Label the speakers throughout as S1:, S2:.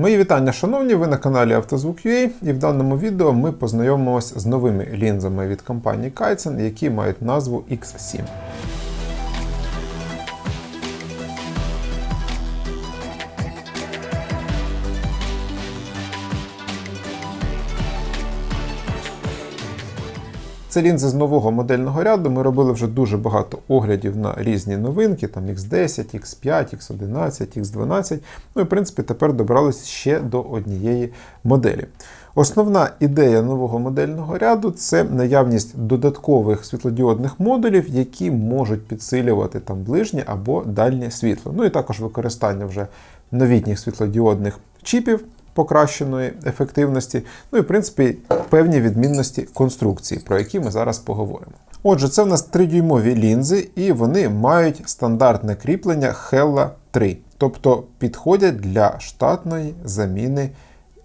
S1: Мої вітання, шановні, ви на каналі Автозвук.ua і в даному відео ми познайомимося з новими лінзами від компанії Kaizen, які мають назву X7. Це лінзи з нового модельного ряду. Ми робили вже дуже багато оглядів на різні новинки, там X10, X5, X11, X12. Ну і в принципі тепер добралися ще до однієї моделі. Основна ідея нового модельного ряду це наявність додаткових світлодіодних модулів, які можуть підсилювати там ближнє або дальнє світло. Ну і також використання вже новітніх світлодіодних чіпів покращеної ефективності, ну і в принципі певні відмінності конструкції, про які ми зараз поговоримо. Отже, це в нас 3-дюймові лінзи, і вони мають стандартне кріплення Hella 3, тобто підходять для штатної заміни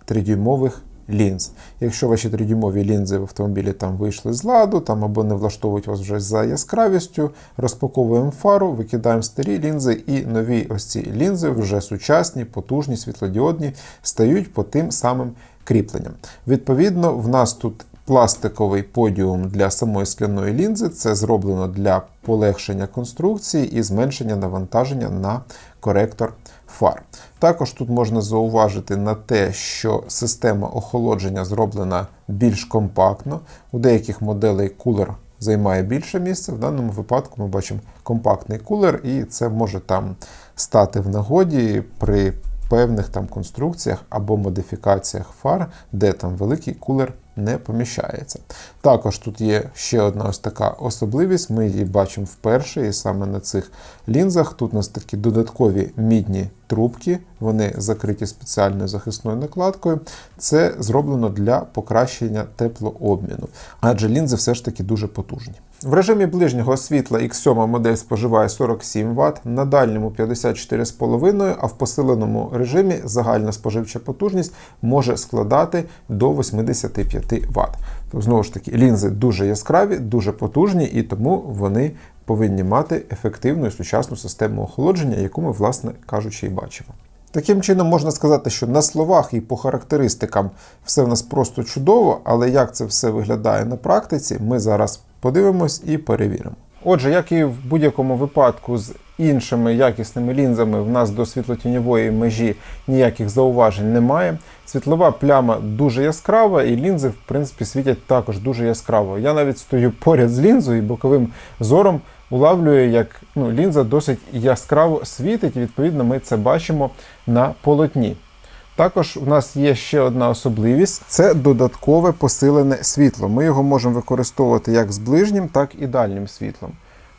S1: 3-дюймових лінз. Якщо ваші 3-дюймові лінзи в автомобілі там вийшли з ладу, там або не влаштовують вас вже за яскравістю, розпаковуємо фару, викидаємо старі лінзи, і нові ось ці лінзи вже сучасні, потужні, світлодіодні, стають по тим самим кріпленням. Відповідно, в нас тут пластиковий подіум для самої скляної лінзи. Це зроблено для полегшення конструкції і зменшення навантаження на коректор фар. Також тут можна зауважити на те, що система охолодження зроблена більш компактно. У деяких моделей кулер займає більше місця. В даному випадку ми бачимо компактний кулер, і це може там стати в нагоді при певних там конструкціях або модифікаціях фар, де там великий кулер не поміщається. Також тут є ще одна ось така особливість, ми її бачимо вперше, і саме на цих лінзах тут у нас такі додаткові мідні трубки, вони закриті спеціальною захисною накладкою. Це зроблено для покращення теплообміну, адже лінзи все ж таки дуже потужні. В режимі ближнього світла X7 модель споживає 47 Вт, на дальньому 54,5, а в посиленому режимі загальна споживча потужність може складати до 85 Вт. Тобто, знову ж таки, лінзи дуже яскраві, дуже потужні, і тому вони повинні мати ефективну і сучасну систему охолодження, яку ми, власне кажучи, і бачимо. Таким чином, можна сказати, що на словах і по характеристикам все в нас просто чудово, але як це все виглядає на практиці, ми зараз подивимось і перевіримо. Отже, як і в будь-якому випадку з іншими якісними лінзами, в нас до світлотіньової межі ніяких зауважень немає. Світлова пляма дуже яскрава, і лінзи, в принципі, світять також дуже яскраво. Я навіть стою поряд з лінзою і боковим зором улавлює, як ну, лінза досить яскраво світить, і відповідно ми це бачимо на полотні. Також у нас є ще одна особливість це додаткове посилене світло. Ми його можемо використовувати як з ближнім, так і дальнім світлом.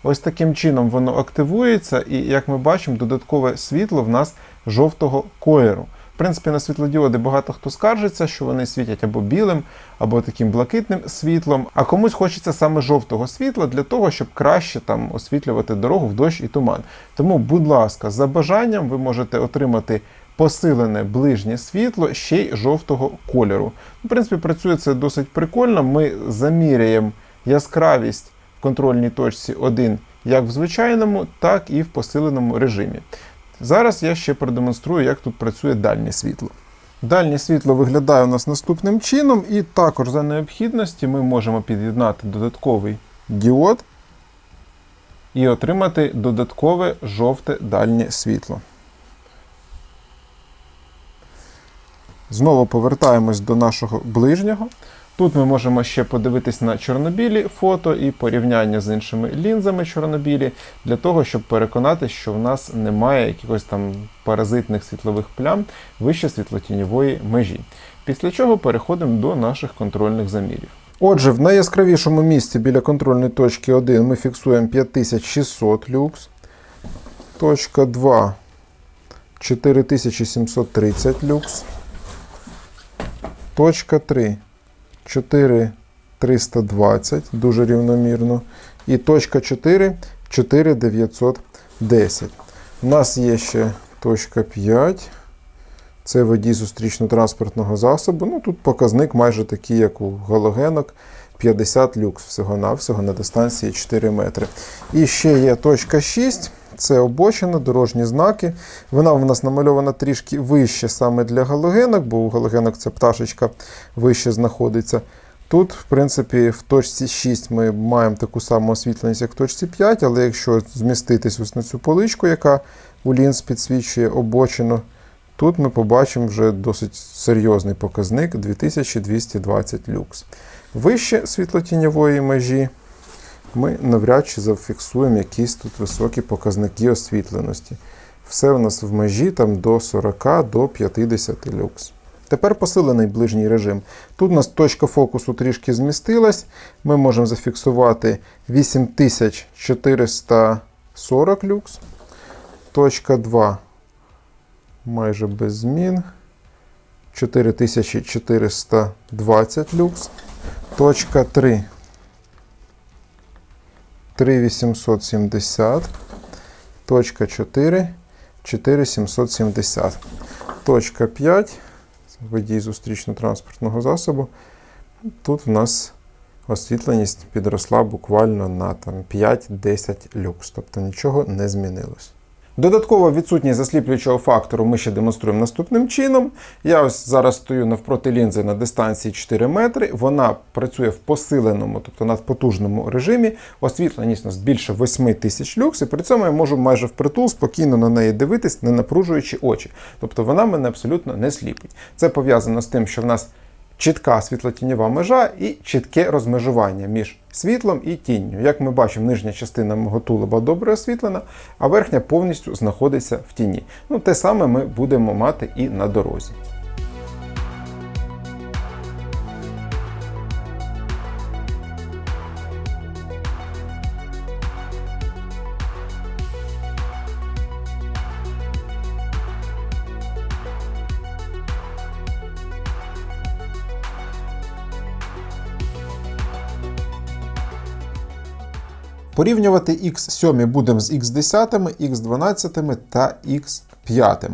S1: Ось таким чином воно активується, і, як ми бачимо, додаткове світло в нас жовтого кольору. В принципі, на світлодіоди багато хто скаржиться, що вони світять або білим, або таким блакитним світлом. А комусь хочеться саме жовтого світла для того, щоб краще там освітлювати дорогу в дощ і туман. Тому, будь ласка, за бажанням ви можете отримати посилене ближнє світло ще й жовтого кольору. В принципі, працює це досить прикольно. Ми заміряємо яскравість в контрольній точці 1 як в звичайному, так і в посиленому режимі. Зараз я ще продемонструю, як тут працює дальнє світло. Дальнє світло виглядає у нас наступним чином, і також за необхідності ми можемо під'єднати додатковий діод і отримати додаткове жовте дальнє світло. Знову повертаємось до нашого ближнього. Тут ми можемо ще подивитись на чорнобілі фото і порівняння з іншими лінзами чорнобілі, для того, щоб переконатися, що в нас немає якихось там паразитних світлових плям вище світлотіньової межі. Після чого переходимо до наших контрольних замірів. Отже, в найяскравішому місці біля контрольної точки 1 ми фіксуємо 5600 люкс. Точка 2 4730 люкс. Точка 3 4320, дуже рівномірно. І точка 4 4910. У нас є ще точка 5. Це водій зустрічно-транспортного засобу. Ну, Тут показник майже такий, як у галогенок. 50 люкс всього-навсього на дистанції 4 метри. І ще є точка 6. Це обочина, дорожні знаки. Вона в нас намальована трішки вище саме для галогенок, бо у галогенок ця пташечка вище знаходиться. Тут, в принципі, в точці 6 ми маємо таку саму освітленість, як в точці 5, але якщо зміститись ось на цю поличку, яка у лінз підсвічує обочину, тут ми побачимо вже досить серйозний показник 2220 люкс. Вище світлотіньової межі ми навряд чи зафіксуємо якісь тут високі показники освітленості. Все у нас в межі там до 40 до 50 люкс. Тепер посилений ближній режим. Тут у нас точка фокусу трішки змістилась. Ми можемо зафіксувати 8440 люкс. Точка 2 майже без змін. 4420 люкс. Точка 3 3870. Точка 4 4770. Точка 5 водій зустрічно-транспортного засобу. Тут в нас освітленість підросла буквально на там, 5-10 люкс, тобто нічого не змінилось. Додатково відсутність засліплюючого фактору ми ще демонструємо наступним чином. Я ось зараз стою навпроти лінзи на дистанції 4 метри. Вона працює в посиленому, тобто надпотужному режимі. Освітленість у нас більше 8 тисяч люкс, і при цьому я можу майже впритул спокійно на неї дивитись, не напружуючи очі. Тобто вона мене абсолютно не сліпить. Це пов'язано з тим, що в нас чітка світлотіньова межа і чітке розмежування між світлом і тінню. Як ми бачимо, нижня частина мого тулуба добре освітлена, а верхня повністю знаходиться в тіні. Ну, Те саме ми будемо мати і на дорозі. Порівнювати X7 будемо з X10, X12 та X5.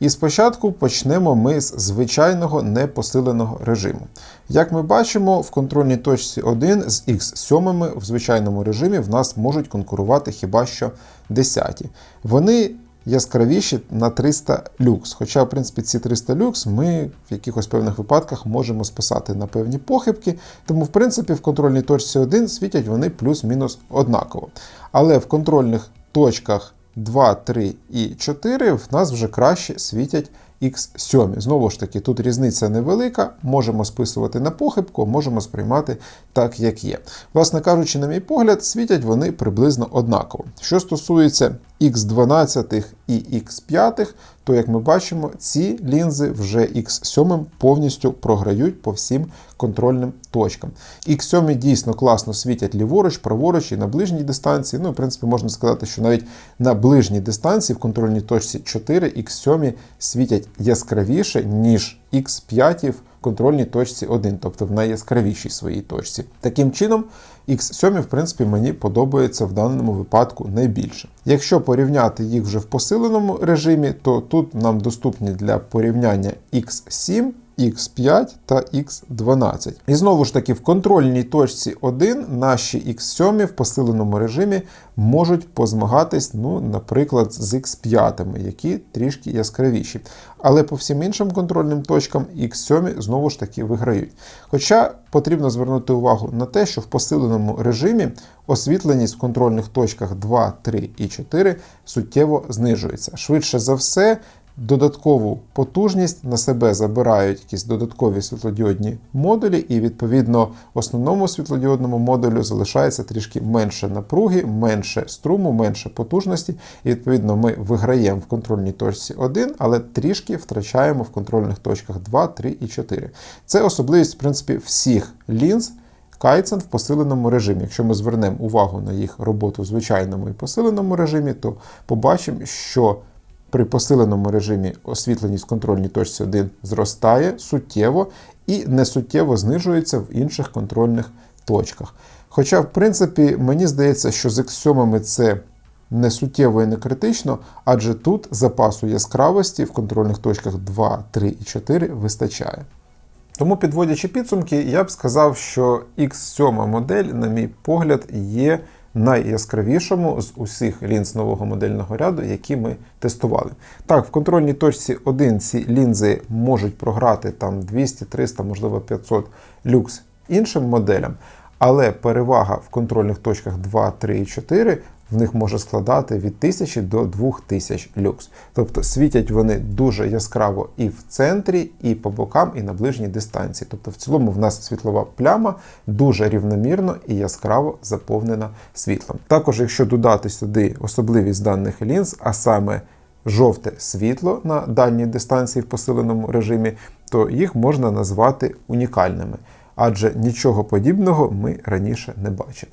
S1: І спочатку почнемо ми з звичайного непосиленого режиму. Як ми бачимо, в контрольній точці 1 з X7 в звичайному режимі в нас можуть конкурувати хіба що 10. Вони яскравіші на 300 люкс. Хоча, в принципі, ці 300 люкс ми в якихось певних випадках можемо списати на певні похибки. Тому, в принципі, в контрольній точці 1 світять вони плюс-мінус однаково. Але в контрольних точках 2, 3 і 4 в нас вже краще світять X7. Знову ж таки, тут різниця невелика, можемо списувати на похибку, можемо сприймати так, як є. Власне кажучи, на мій погляд, світять вони приблизно однаково. Що стосується X12 і X5, то, як ми бачимо, ці лінзи вже X7 повністю програють по всім контрольним точкам. X7 дійсно класно світять ліворуч, праворуч і на ближній дистанції. Ну, в принципі, можна сказати, що навіть на ближній дистанції в контрольній точці 4 X7 світять яскравіше, ніж X5 в контрольній точці 1, тобто в найяскравішій своїй точці. Таким чином, X7, в принципі, мені подобається в даному випадку найбільше. Якщо порівняти їх вже в посиленому режимі, то тут нам доступні для порівняння X7. X5 та X12. І знову ж таки, в контрольній точці 1 наші X7 в посиленому режимі можуть позмагатись, ну, наприклад, з X5, які трішки яскравіші. Але по всім іншим контрольним точкам X7 знову ж таки виграють. Хоча потрібно звернути увагу на те, що в посиленому режимі освітленість в контрольних точках 2, 3 і 4 суттєво знижується. Швидше за все, додаткову потужність на себе забирають якісь додаткові світлодіодні модулі, і, відповідно, основному світлодіодному модулю залишається трішки менше напруги, менше струму, менше потужності. І, відповідно, ми виграємо в контрольній точці 1, але трішки втрачаємо в контрольних точках 2, 3 і 4. Це особливість, в принципі, всіх лінз. Кайцен в посиленому режимі. Якщо ми звернемо увагу на їх роботу в звичайному і посиленому режимі, то побачимо, що при посиленому режимі освітленість в контрольній точці 1 зростає суттєво і не суттєво знижується в інших контрольних точках. Хоча, в принципі, мені здається, що з X7 це не суттєво і не критично, адже тут запасу яскравості в контрольних точках 2, 3 і 4 вистачає. Тому, підводячи підсумки, я б сказав, що X7 модель, на мій погляд, є найяскравішому з усіх лінз нового модельного ряду, які ми тестували. Так, в контрольній точці 1 ці лінзи можуть програти там 200, 300, можливо 500 люкс іншим моделям, але перевага в контрольних точках 2, 3 і 4 в них може складати від 1000 до 2000 люкс. Тобто світять вони дуже яскраво і в центрі, і по бокам, і на ближній дистанції. Тобто, в цілому в нас світлова пляма дуже рівномірно і яскраво заповнена світлом. Також, якщо додати сюди особливість даних лінз, а саме жовте світло на дальній дистанції в посиленому режимі, то їх можна назвати унікальними, адже нічого подібного ми раніше не бачили.